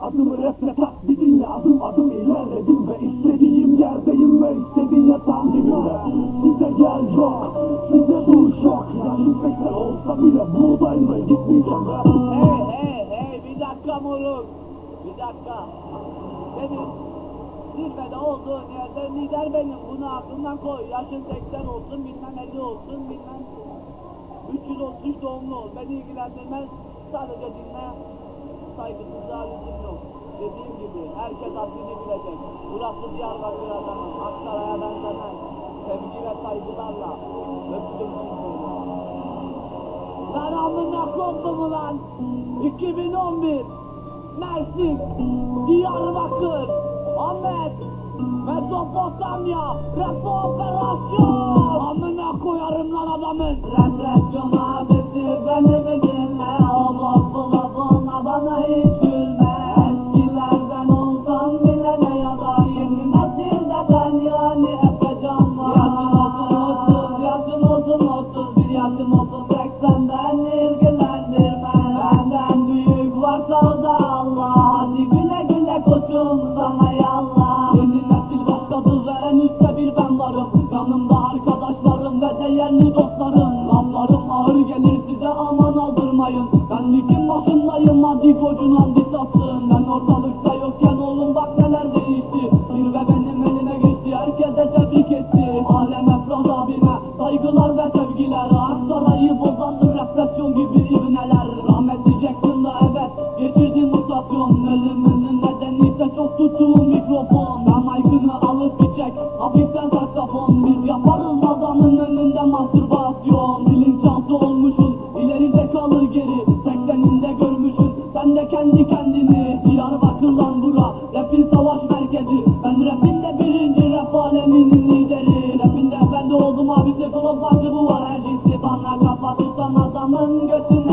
Adımı rap'le tak bir dinle adım adım ilerledim ve istediğim yerdeyim ve istediğin yatağın dibinde Size gel yok, size dur şok Yaşım 80 olsa bile buradayım ve gitmeyeceğim ve Hey hey hey bir dakika moruk. Bir dakika. Senin zirvede olduğun yerde lider benim. Bunu aklından koy. Yaşın 80 olsun bilmem 50 olsun bilmem 333 doğumlu ol. Beni ilgilendirmez. Sadece dinle. Saygısızlığa lüzum herkes haddini bilecek. Burası Diyarbakır adamı. Aksaray'a benzemez. Sevgi ve saygılarla. Öptüm. Lan amına kodum lan 2011 Mersin Diyarbakır Ahmet Mezopotamya Rap operasyon Amına koyarım lan adamın Represyon abisi beni 31 yaşım olsun 80 beni ilgilendirmez Benden büyük varsa o da Allah. Hadi güle güle koçum sana yallah. Yeni nesil başladı ve en üstte bir ben varım. Yanımda arkadaşlarım ve değerli dostlarım. Laflarım ağır gelir size aman aldırmayın. Ben ligin başındayım hadi kocun andi satsın. Ben ortalıkta Bozandı represyon gibi ibneler Rahmetli Jackson'da evet. Geçirdi mutasyon. Ölümünün nedeni ise çok tuttuğu mikrofon. Ben mic'ını alıp çek hafiften saksafon. Biz yaparız adamın önünde mastürbasyon. Bilinçaltı olmuşsun. İleride kalır geri. Sekseninde görmüşsün. Sen de kendi kendini. Diyarbakır lan bura. Rapin savaş merkezi. Ben rapinde birinci rap aleminin lideri. Rapinde efendi oldum abisi Flop ಸಂಗತಿ